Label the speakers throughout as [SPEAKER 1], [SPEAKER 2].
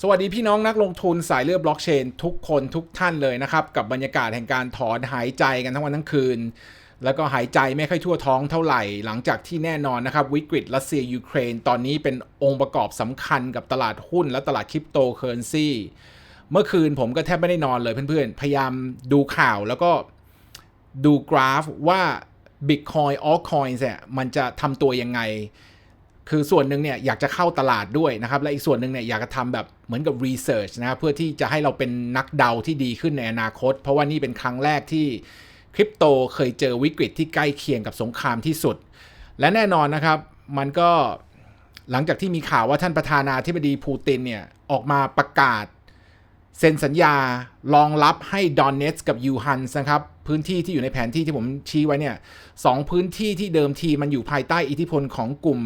[SPEAKER 1] สวัสดีพี่น้องนักลงทุนสายเลือดบล็อกเชนทุกคนทุกท่านเลยนะครับ กับบรรยากาศแห่งการถอนหายใจกันทั้งวันทั้งคืน แล้วก็หายใจไม่ค่อยทั่วท้องเท่าไหร่ หลังจากที่แน่นอนนะครับ วิกฤตรัสเซียยูเครน ตอนนี้เป็นองค์ประกอบสำคัญกับตลาดหุ้นและตลาดคริปโตเคอเรนซีเมื่อคืนผมก็แทบไม่ได้นอนเลยเพื่อนๆ พยายามดูข่าวแล้วก็ดูกราฟว่า Bitcoin altcoins เนี่ยมันจะทำตัวยังไง คือส่วนหนึ่งเนี่ยอยากจะเข้าตลาดด้วยนะครับ และอีกส่วนหนึ่งเนี่ยอยากจะทำแบบเหมือนกับ research นะครับเพื่อที่จะให้เราเป็นนักเดาที่ดีขึ้นในอนาคต เพราะว่านี่เป็นครั้งแรกที่คริปโตเคยเจอวิกฤตที่ใกล้เคียงกับสงครามที่สุด และแน่นอนนะครับ มันก็หลังจากที่มีข่าวว่าท่านประธานาธิบดีปูตินเนี่ยออกมาประกาศเซ็นสัญญารองรับให้ดอนเนสกับยูฮันนะครับ พื้นที่ที่อยู่ในแผนที่ที่ผมชี้ไว้เนี่ยสองพื้นที่ที่เดิมทีมันอยู่ภายใต้อิทธิพลของกลุ่ม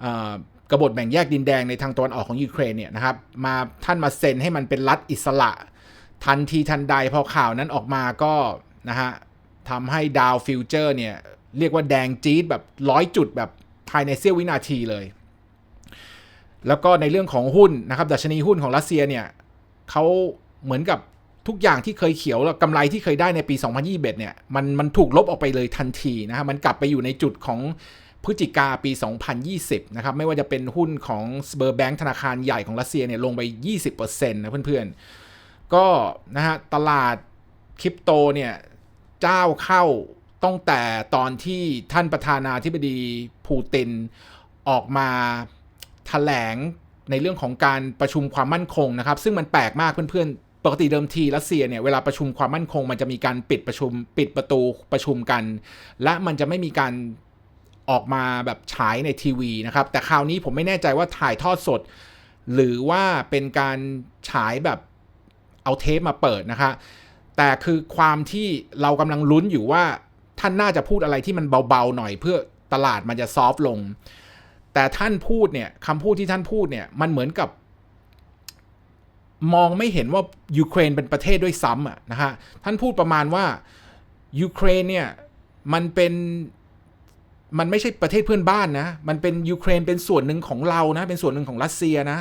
[SPEAKER 1] เอ่อกบฏแบ่งแยกดินแดงในทางตะวันออกของยูเครนเนี่ยนะครับมาท่านมาเซ็นให้มันเป็นรัฐอิสระ ทันทีทันใดพอข่าวนั้นออกมาก็นะฮะทำให้ดาวฟิวเจอร์เนี่ยเรียกว่าแดงจี๊ดแบบร้อยจุดแบบภายในเสี้ยววินาทีเลย แล้วก็ในเรื่องของหุ้นนะครับดัชนีหุ้นของรัสเซียเนี่ยเขาเหมือนกับ ทุกอย่างที่เคยเขียวแล้วกำไรที่เคยได้ในปี 2021 เนี่ย มันมันถูกลบออกไปเลยทันทีนะฮะ มันกลับไปอยู่ในจุดของพฤศจิกาปี 2020 นะครับ ไม่ว่าจะเป็นหุ้นของสเบอร์แบงค์ธนาคารใหญ่ของรัสเซียเนี่ยลงไป 20%นะเพื่อนๆ ก็นะฮะตลาดคริปโตเนี่ยเจ้าเข้าตั้งแต่ตอนที่ท่านประธานาธิบดีปูตินออกมาแถลงในเรื่องของการประชุมความมั่นคงนะครับ ซึ่งมันแปลกมากเพื่อนๆ กติเดิมทีรัสเซียเนี่ยเวลาประชุมความมั่นคง มันจะมีการปิดประชุมปิดประตูประชุมกัน และมันจะไม่มีการออกมาแบบฉายในทีวีนะครับ แต่คราวนี้ผมไม่แน่ใจว่าถ่ายทอดสด หรือว่าเป็นการฉายแบบเอาเทปมาเปิดนะคะ แต่คือความที่เรากำลังลุ้นอยู่ว่าท่านน่าจะพูดอะไรที่มันเบาๆหน่อยเพื่อตลาดมันจะซอฟต์ลง แต่ท่านพูดเนี่ยคำพูดที่ท่านพูดเนี่ยมันเหมือนกับ มองไม่เห็นว่ายูเครนเป็นประเทศด้วยซ้ำอะนะฮะท่านพูดประมาณว่ายูเครนเนี่ยมันเป็นมันไม่ใช่ประเทศเพื่อนบ้านนะ มันเป็นยูเครนเป็นส่วนหนึ่งของเรานะ เป็นส่วนหนึ่งของรัสเซียนะ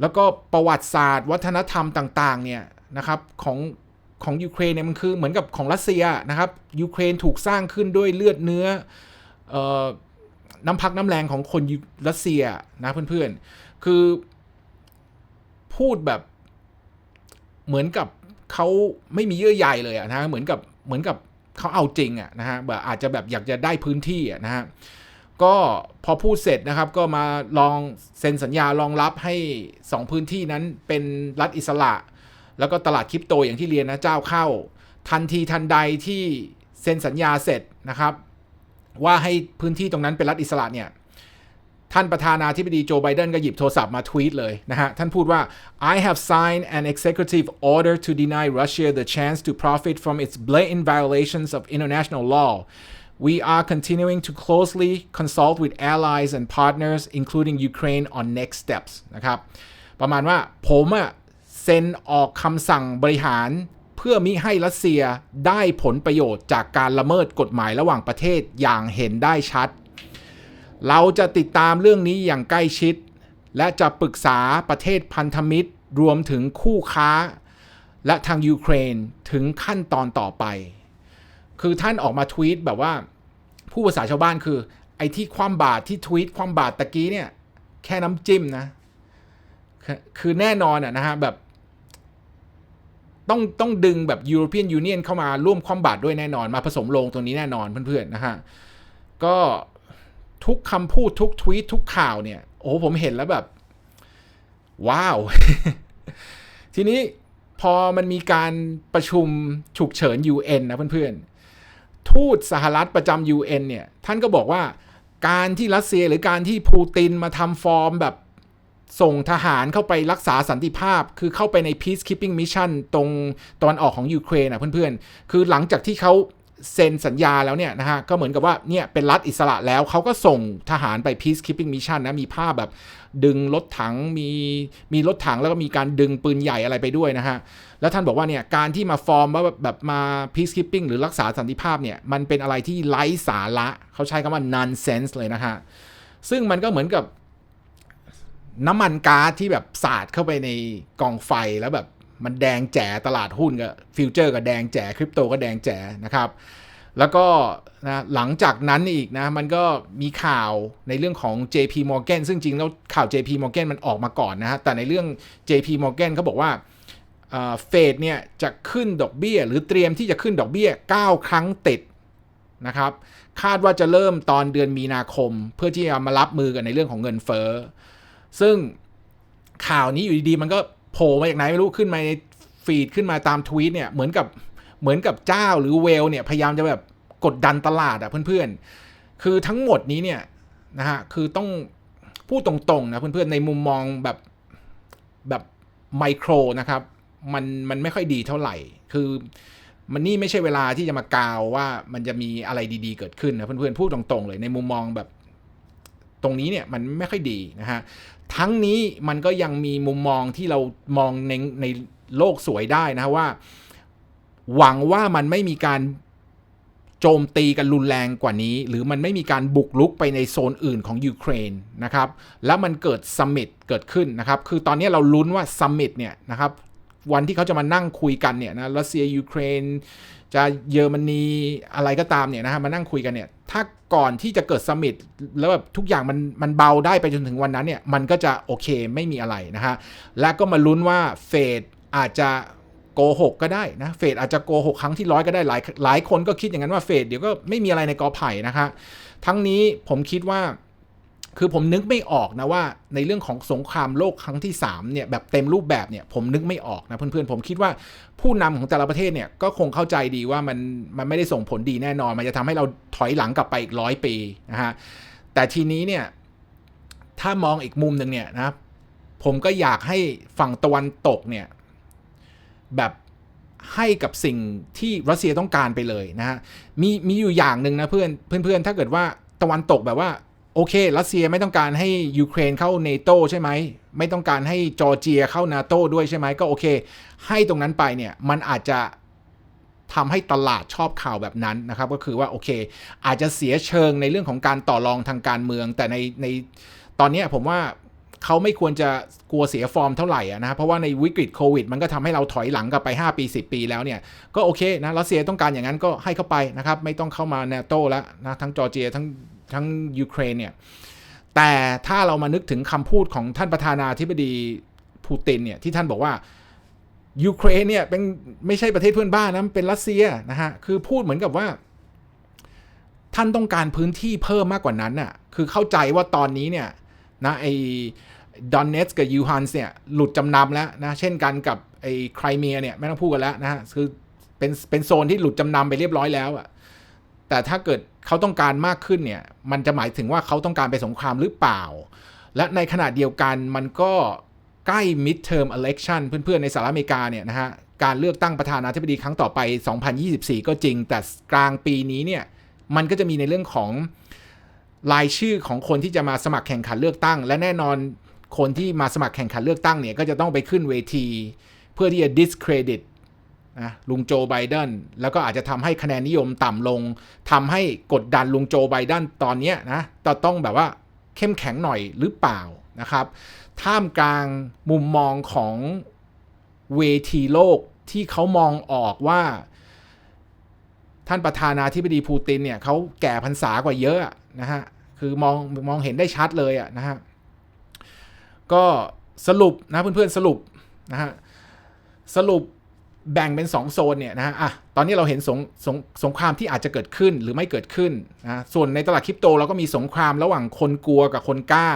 [SPEAKER 1] แล้วก็ประวัติศาสตร์ วัฒนธรรมต่าง ๆ เนี่ยนะครับของของยูเครนเนี่ยมันคือเหมือนกับของรัสเซียนะครับยูเครนถูกสร้างขึ้นด้วยเลือดเนื้อออน้ำพักน้ำแรงของคนรัสเซียนะเพื่อนๆ คือพูดแบบ เหมือนกับเขาไม่มีเยื่อใยเลยอะนะเหมือนกับเหมือนกับเขาเอาจริงอะนะฮะแบบอาจจะแบบอยากจะได้พื้นที่อะนะฮะก็พอพูดเสร็จนะครับก็มาลองเซ็นสัญญารองรับให้ 2 พื้นที่นั้นเป็นรัฐอิสระ แล้วก็ตลาดคริปโตอย่างที่เรียนนะเจ้าเข้า ทันทีทันใดที่เซ็นสัญญาเสร็จนะครับ ว่าให้พื้นที่ตรงนั้นเป็นรัฐอิสระเนี่ย ท่านประธานาธิบดีโจไบเดนก็หยิบโทรศัพท์มาทวีตเลยนะฮะ ท่านพูดว่า I have signed an executive order to deny Russia the chance to profit from its blatant violations of international law. We are continuing to closely consult with allies and partners, including Ukraine, on next steps นะครับ ประมาณว่าผมอะเซ็นออกคำสั่งบริหารเพื่อมิให้รัสเซียได้ผลประโยชน์จากการละเมิดกฎหมายระหว่างประเทศอย่างเห็นได้ชัด เราจะติดตามเรื่องนี้อย่างใกล้ชิด และจะปรึกษาประเทศพันธมิตรรวมถึงคู่ค้า และทางยูเครนถึงขั้นตอนต่อไป คือท่านออกมาทวีตแบบว่า ผู้ภาษาชาวบ้านคือ ไอ้ที่ความบาตรที่ทวีตความบาตรตะกี้เนี่ย แค่น้ำจิ้มนะคือคือแน่นอนอะนะฮะแบบต้องต้องดึงแบบ European Union เข้ามาร่วมความบาตรด้วยแน่นอน มาผสมลงตรงนี้แน่นอนเพื่อนๆนะฮะ ก็ ทุกคำพูดทุกทวีตทุกข่าวเนี่ย โอ้ผมเห็นแล้วแบบ ว้าว ทีนี้พอมันมีการประชุมฉุกเฉิน UN นะเพื่อนๆ ทูตสหรัฐประจำ UN เนี่ย ท่านก็บอกว่าการที่รัสเซียหรือการที่ปูตินมาทำฟอร์มแบบส่งทหารเข้าไปรักษาสันติภาพ คือเข้าไปใน peacekeeping mission ตรงตอนออกของยูเครนนะเพื่อนๆ คือหลังจากที่เขา เซ็นสัญญาแล้วเนี่ยนะฮะก็เหมือนกับว่าเนี่ยเป็นรัฐอิสระแล้วเขาก็ส่งทหารไป peacekeeping mission นะมีภาพแบบดึงรถถังมีมีรถถังแล้วก็มีการดึงปืนใหญ่อะไรไปด้วยนะฮะแล้วท่านบอกว่าเนี่ยการที่มาฟอร์มว่าแบบมา peacekeeping หรือรักษาสันติภาพเนี่ยมันเป็นอะไรที่ไร้สาระเขาใช้คำว่า nonsense เลยนะฮะซึ่งมันก็เหมือนกับน้ำมันก๊าซที่แบบสาดเข้าไปในกองไฟแล้วแบบ มันแดงแจ๋ตลาดหุ้นกับฟิวเจอร์ก็แดงแจ๋คริปโตก็แดงแจ๋นะครับ แล้วก็นะหลังจากนั้นอีกนะ มันก็มีข่าวในเรื่องของ JP Morgan ซึ่งจริงแล้วข่าว JP Morgan มันออกมาก่อนนะฮะ แต่ในเรื่อง JP Morgan เขาบอกว่าเฟดเนี่ยจะขึ้นดอกเบี้ย หรือเตรียมที่จะขึ้นดอกเบี้ย 9 ครั้งติดนะครับ คาดว่าจะเริ่มตอนเดือนมีนาคม เพื่อที่จะมารับมือกันในเรื่องของเงินเฟ้อซึ่งข่าวนี้อยู่ดีๆมันก็ โผล่มาจากไหนไม่รู้ขึ้นมาในฟีดขึ้นมาตามทวีตเนี่ยเหมือนกับเหมือนกับเจ้าหรือเวลเนี่ยพยายามจะแบบกดดันตลาดอะเพื่อนๆ คือทั้งหมดนี้เนี่ยนะฮะคือต้องพูดตรงๆนะเพื่อนๆในมุมมองแบบแบบไมโครนะครับมันมันไม่ค่อยดีเท่าไหร่ คือมันนี่ไม่ใช่เวลาที่จะมากาวว่ามันจะมีอะไรดีๆเกิดขึ้นนะเพื่อนๆพูดตรงๆเลยในมุมมองแบบ ตรงนี้เนี่ยมันไม่ค่อยดีนะฮะทั้งนี้มันก็ยังมีมุมมองที่เรามองในในโลกสวยได้นะว่า หวังว่ามันไม่มีการโจมตีกันรุนแรงกว่านี้ หรือมันไม่มีการบุกลุกไปในโซนอื่นของยูเครนนะครับ แล้วมันเกิดซัมมิตเกิดขึ้นนะครับ คือตอนนี้เราลุ้นว่าซัมมิตเนี่ยนะครับ วันที่เขาจะมานั่งคุยกันเนี่ยนะรัสเซียยูเครน จะเยอรมนีอะไรก็ตามเนี่ยนะฮะมานั่งคุยกันเนี่ยถ้าก่อนที่จะเกิดซัมมิตแล้วแบบทุกอย่างมันมันเบาได้ไปจนถึงวันนั้นเนี่ยมันก็จะโอเคไม่มีอะไรนะฮะและก็มาลุ้นว่าเฟดอาจจะโกหกก็ได้นะเฟดอาจจะโกหกครั้งที่ร้อยก็ได้หลายหลายคนก็คิดอย่างนั้นว่าเฟดเดี๋ยวก็ไม่มีอะไรในกอไผ่นะคะทั้งนี้ผมคิดว่า คือผมนึกไม่ออกนะว่า ในเรื่องของสงครามโลกครั้งที่3เนี่ยแบบเต็มรูปแบบเนี่ยผมนึกไม่ออกนะเพื่อนๆผมคิดว่าผู้นำของแต่ละประเทศเนี่ยก็คงเข้าใจดีว่ามันมันไม่ได้ส่งผลดีแน่นอน มันจะทำให้เราถอยหลังกลับไปอีกร้อยปีนะฮะแต่ทีนี้เนี่ยถ้ามองอีกมุมหนึ่งเนี่ยนะผมก็อยากให้ฝั่งตะวันตกเนี่ยแบบให้กับสิ่งที่รัสเซียต้องการไปเลยนะฮะมีมีอยู่อย่างหนึ่งนะเพื่อนเพื่อนๆถ้าเกิดว่าตะวันตกแบบว่า โอเค รัสเซียไม่ต้องการให้ยูเครนเข้าเนโตใช่ไหม ไม่ต้องการให้จอร์เจียเข้านาโตด้วยใช่ไหม ก็โอเค ให้ตรงนั้นไปเนี่ย มันอาจจะทำให้ตลาดชอบข่าวแบบนั้นนะครับ ก็คือว่าโอเค อาจจะเสียเชิงในเรื่องของการต่อรองทางการเมือง แต่ในในตอนนี้ผมว่าเขาไม่ควรจะกลัวเสียฟอร์มเท่าไหร่นะเพราะว่าในวิกฤตโควิด มันก็ทำให้เราถอยหลังกลับไป 5 ปี 10 ปีแล้วเนี่ย ก็โอเคนะรัสเซียต้องการอย่างนั้นก็ให้เข้าไปนะครับ ไม่ต้องเข้ามาเนโตแล้วนะทั้งจอร์เจียทั้ง ทั้งยูเครนเนี่ยแต่ถ้าเรามานึกถึงคำพูดของท่านประธานาธิบดีปูตินเนี่ยที่ท่านบอกว่ายูเครนเนี่ยเป็นไม่ใช่ประเทศเพื่อนบ้านนะเป็นรัสเซียนะฮะคือพูดเหมือนกับว่า ท่านต้องการพื้นที่เพิ่มมากกว่านั้นน่ะคือเข้าใจว่าตอนนี้เนี่ยนะไอ้ดอนเนสกับยูฮันส์เนี่ยหลุดจำนำแล้วนะเช่นกันกับไอ้ไครเมียเนี่ยไม่ต้องพูดกันแล้วนะฮะคือเป็นเป็นโซนที่หลุดจำนำไปเรียบร้อยแล้วอะแต่ถ้าเกิด เขาต้องการมากขึ้นเนี่ยมันจะหมายถึงว่าเขาต้องการไปสงครามหรือเปล่า และในขณะเดียวกันมันก็ใกล้ midterm election เพื่อนๆ ในสหรัฐอเมริกาเนี่ยนะฮะการเลือกตั้งประธานาธิบดีครั้งต่อไป 2024 ก็จริง แต่กลางปีนี้เนี่ยมันก็จะมีในเรื่องของรายชื่อของคนที่จะมาสมัครแข่งขันเลือกตั้ง และแน่นอนคนที่มาสมัครแข่งขันเลือกตั้งเนี่ยก็จะต้องไปขึ้นเวที เพื่อที่จะ discredit นะลุงโจไบเดนแล้วก็อาจจะทำให้คะแนนนิยมต่ำลงทำให้กดดันลุงโจไบเดนตอนนี้นะต้องแบบว่าเข้มแข็งหน่อยหรือเปล่านะครับ ท่ามกลางมุมมองของเวทีโลกที่เขามองออกว่า ท่านประธานาธิบดีปูตินเนี่ยเขาแก่พรรษากว่าเยอะนะฮะคือมองมองเห็นได้ชัดเลยอะนะฮะก็สรุปนะเพื่อนๆสรุปนะฮะสรุป แบ่งเป็น 2 โซนเนี่ยนะฮะอะตอนนี้เราเห็นสงสงสงครามที่อาจจะเกิดขึ้นหรือไม่เกิดขึ้นนะส่วนในตลาดคริปโตเราก็มีสงครามระหว่างคนกลัวกับคนกล้า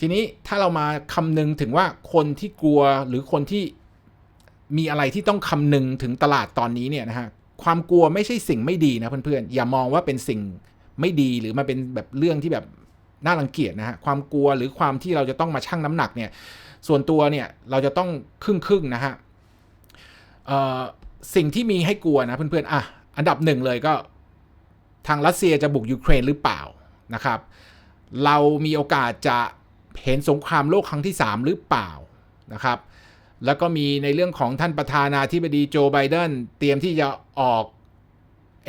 [SPEAKER 1] ทีนี้ถ้าเรามาคำนึงถึงว่าคนที่กลัวหรือคนที่มีอะไรที่ต้องคำนึงถึงตลาดตอนนี้เนี่ยนะฮะความกลัวไม่ใช่สิ่งไม่ดีนะเพื่อนๆอย่ามองว่าเป็นสิ่งไม่ดีหรือมาเป็นแบบเรื่องที่แบบน่ารังเกียจนะฮะความกลัวหรือความที่เราจะต้องมาชั่งน้ำหนักเนี่ยส่วนตัวเนี่ยเราจะต้องครึ่งครึ่งนะฮะ สิ่งที่มีให้กลัวนะเพื่อนๆอะอันดับหนึ่งเลยก็ทางรัสเซียจะบุกยูเครนหรือเปล่านะครับ เรามีโอกาสจะเห็นสงครามโลกครั้งที่ 3 หรือเปล่านะครับ แล้วก็มีในเรื่องของท่านประธานาธิบดีโจไบเดนเตรียมที่จะออก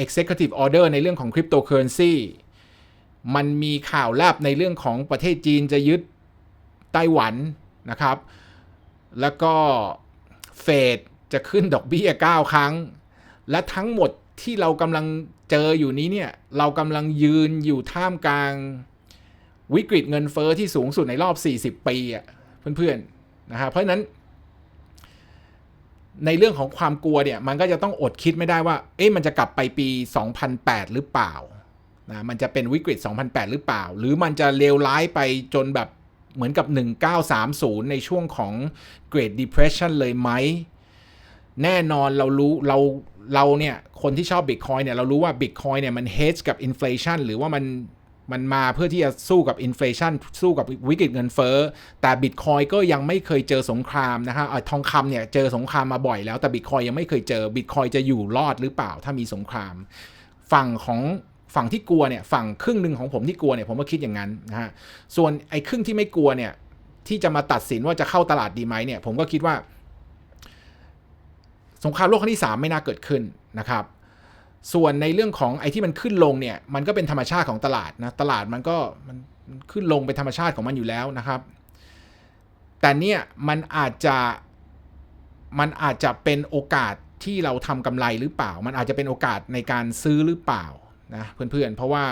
[SPEAKER 1] Executive Order ในเรื่องของคริปโตเคอเรนซีมันมีข่าวแลบในเรื่องของประเทศจีนจะยึดไต้หวันนะครับ แล้วก็เฟด จะขึ้นดอกเบี้ย 9 ครั้ง และทั้งหมดที่เรากำลังเจออยู่นี้เนี่ย เรากำลังยืนอยู่ท่ามกลางวิกฤตเงินเฟอ้อที่สูงสุดในรอบ 40 ปีอะเพื่อนๆนะฮะเพราะฉะนั้น ในเรื่องของความกลัวเนี่ย มันก็จะต้องอดคิดไม่ได้ว่า เอ๊ะมันจะกลับไปปี 2008 หรือเปล่านะมันจะเป็นวิกฤต 2008 หรือเปล่า หรือมันจะเลวร้ายไปจนแบบเหมือนกับ 1930 ในช่วงของ Great Depression เลยไหม แน่นอนเรารู้เราเราเนี่ยคนที่ชอบ Bitcoin เนี่ยเรารู้ว่า Bitcoin เนี่ยมัน hedge กับ inflation หรือว่ามันมันมาเพื่อที่จะสู้กับอินฟลชันสู้กับวิกฤตเงินเฟ้อแต่บิตคอยก็ยังไม่เคยเจอสงครามนะฮะทองคำเนี่ยเจอสงครามมาบ่อยแล้วแต่บิตคอยยังไม่เคยเจอบิตคอยจะอยู่รอดหรือเปล่าถ้ามีสงคราม ฝั่งของฝั่งที่กลัวเนี่ยฝั่งครึ่งหนึ่งของผมที่กลัวเนี่ยผมก็คิดอย่างนั้นนะฮะส่วนไอ้ครึ่งที่ไม่กลัวเนี่ยที่จะมาตัดสินว่าจะเข้าตลาดดีไหมเนี่ยผมก็คิดว่า สงครามโลกครั้งที่ 3 ไม่น่าเกิดขึ้นนะครับ ส่วนในเรื่องของไอ้ที่มันขึ้นลงเนี่ยมันก็เป็นธรรมชาติของตลาดนะตลาดมันก็มันขึ้นลงเป็นธรรมชาติของมันอยู่แล้วนะครับ แต่เนี่ยมันอาจจะมันอาจจะเป็นโอกาสที่เราทำกำไรหรือเปล่า มันอาจจะเป็นโอกาสในการซื้อหรือเปล่านะเพื่อนๆ เพราะว่า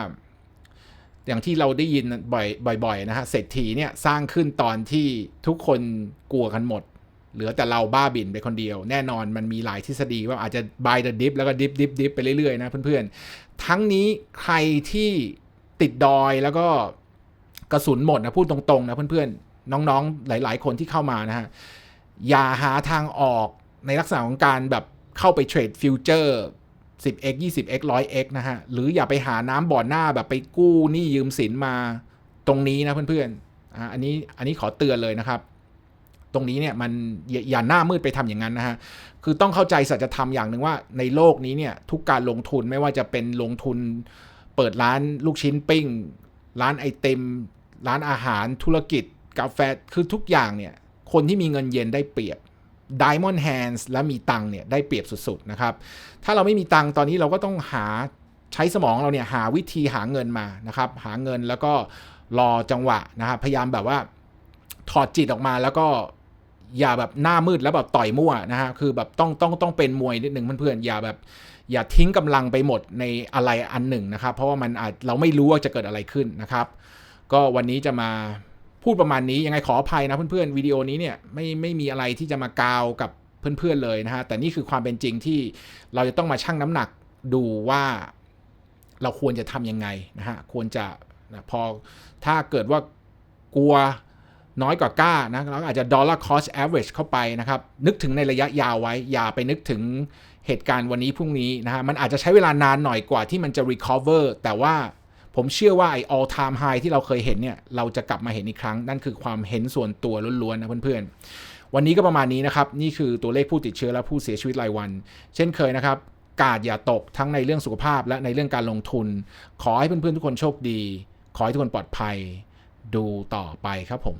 [SPEAKER 1] อย่างที่เราได้ยินบ่อยบ่อยๆนะฮะเศรษฐีเนี่ยสร้างขึ้นตอนที่ทุกคนกลัวกันหมด เหลือแต่เราบ้าบินไปคนเดียว แน่นอนมันมีหลายทฤษฎีว่าอาจจะ buy the dip แล้วก็ dip dip dip ไปเรื่อยๆนะเพื่อนๆ ทั้งนี้ใครที่ติดดอยแล้วก็กระสุนหมดนะพูดตรงๆนะเพื่อนๆ น้องๆ หลายๆ คนที่เข้ามานะฮะ อย่าหาทางออกในลักษณะของการแบบเข้าไปเทรดฟิวเจอร์ 10x 20x 100x นะฮะ หรืออย่าไปหาน้ำบ่อหน้าแบบไปกู้หนี้ยืมสินมาตรงนี้นะเพื่อนๆอันนี้อันนี้ขอเตือนเลยนะครับ ตรงนี้เนี่ยมันอย่าหน้ามืดไปทำอย่างนั้นนะฮะ คือต้องเข้าใจสัจธรรมอย่างหนึ่งว่าในโลกนี้เนี่ยทุกการลงทุนไม่ว่าจะเป็นลงทุน เปิดร้านลูกชิ้นปิ้ง ร้านไอติม ร้านอาหารธุรกิจ กาแฟคือทุกอย่างเนี่ยคนที่มีเงินเย็นได้เปรียบ Diamond Hands และมีตังเนี่ยได้เปรียบสุดๆนะครับ ถ้าเราไม่มีตังตอนนี้เราก็ต้องหาใช้สมองเราเนี่ยหาวิธีหาเงินมานะครับ หาเงินแล้วก็รอจังหวะนะครับ พยายามแบบว่าถอดจิตออกมาแล้วก็ อย่าแบบหน้ามืดแล้วแบบต่อยมั่วนะฮะคือแบบต้องต้องต้องเป็นมวยนิดหนึ่งเพื่อนๆอย่าแบบอย่าทิ้งกำลังไปหมดในอะไรอันหนึ่งนะครับ เพราะว่ามันอาจเราไม่รู้ว่าจะเกิดอะไรขึ้นนะครับ ก็วันนี้จะมาพูดประมาณนี้ยังไงขออภัยนะเพื่อนๆวิดีโอนี้เนี่ยไม่ไม่มีอะไรที่จะมากาวกับเพื่อนๆเลยนะฮะแต่นี่คือความเป็นจริงที่เราจะต้องมาชั่งน้ำหนักดูว่าเราควรจะทำยังไงนะฮะควรจะนะพอถ้าเกิดว่ากลัว น้อยกว่ากล้านะเราอาจจะ dollar cost average เข้าไปนะครับ นึกถึงในระยะยาวไว้ อย่าไปนึกถึงเหตุการณ์วันนี้พรุ่งนี้นะฮะมันอาจจะใช้เวลานานหน่อยกว่าที่มันจะ recover แต่ว่าผมเชื่อว่าไอ้ all time high ที่เราเคยเห็นเนี่ย เราจะกลับมาเห็นอีกครั้ง นั่นคือความเห็นส่วนตัวล้วนๆนะเพื่อนๆ วันนี้ก็ประมาณนี้นะครับ นี่คือตัวเลขผู้ติดเชื้อและผู้เสียชีวิตรายวัน เช่นเคยนะครับ กาดอย่าตกทั้งในเรื่องสุขภาพและในเรื่องการลงทุน ขอให้เพื่อนๆทุกคนโชคดี ขอให้ทุกคนปลอดภัย ดูต่อไปครับผม